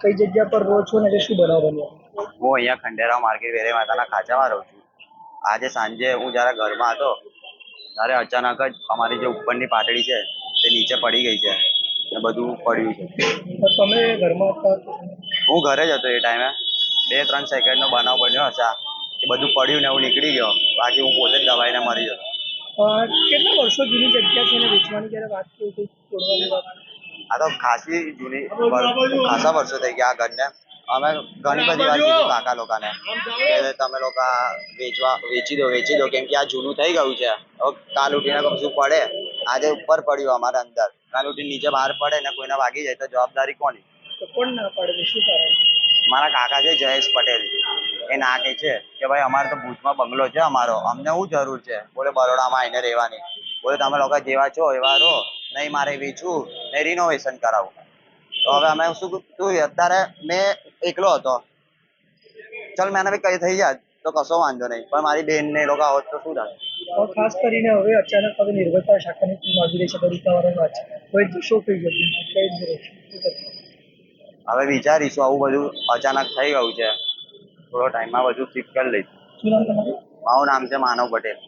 કઈ જગ્યા પર રહો છો ને શું બનાવ બન્યો હું અહીંયા ખંડેરાવ માર્કેટ વેરે માતાના ખાંચામાં રહું છું. આજે સાંજે હું જ્યારે ઘરમાં હતો ત્યારે અચાનક જ અમારી જે ઉપરની પાટડી છે તે નીચે પડી ગઈ છે ને બધું પડ્યું છે. તમે ઘરમાં હતા હું ઘરે જ હતો એ ટાઈમે. બે ત્રણ સેકન્ડનો બનાવ બન્યો હશે એ કે બધું પડ્યું ને હું નીકળી ગયો. બાકી હું પોતે જ દબાઈને મરી જતો અ, કેટલા વર્ષો જૂની જગ્યા છે ને વેચવાની? જ્યારે વાત કરી હતી તોડવાની વાત. આ તો ખાસી જૂની ખાસા વર્ષો થઈ ગયા આ ઘરને. અમે ઘણી બધી વાર કીધું કાકા લોકોને કે તમે લોકો વેચવા વેચી દો વેચી દો કેમ કે આ જૂનું થઈ ગયું છે. હવે કાલ ઉઠીને કશું પડે. આજે ઉપર પડ્યું અમારે અંદર. કાલ ઉઠીને નીચે બહાર પડે ને કોઈને વાગી જાય તો જવાબદારી કોની? કોણ ના પડે શું કરે મારા કાકા છે જયેશ પટેલ. એ ના કે છે કે ભાઈ અમારે તો ભુજમાં બંગલો છે અમારો. અમને શું જરૂર છે? બોલે બરોડામાં આવીને રહેવાની. બોલે તમે લોકો જેવા છો એવા રહો. નહીં મારે વેચવું નહીં રિનોવેશન કરાવવું તો હવે અમે શું શું અત્યારે મેં એકલો હતો. ચલ મેં બી કઈ થઈ જાય તો કશો વાંધો નહીં. પણ મારી બેન ને લોકો હોત તો શું થાય? ખાસ કરીને હવે અચાનક હવે નિર્ભરતા શાખાની ટીમ આવી રહી છે બરીકાવાળાની વાત છે. હવે શું થઈ જતી કઈ હવે વિચારીશું આવું બધું અચાનક થઈ ગયું છે. થોડો ટાઈમમાં બધું શિફ્ટ કરી લઈશું. મારું નામ છે માનવ પટેલ.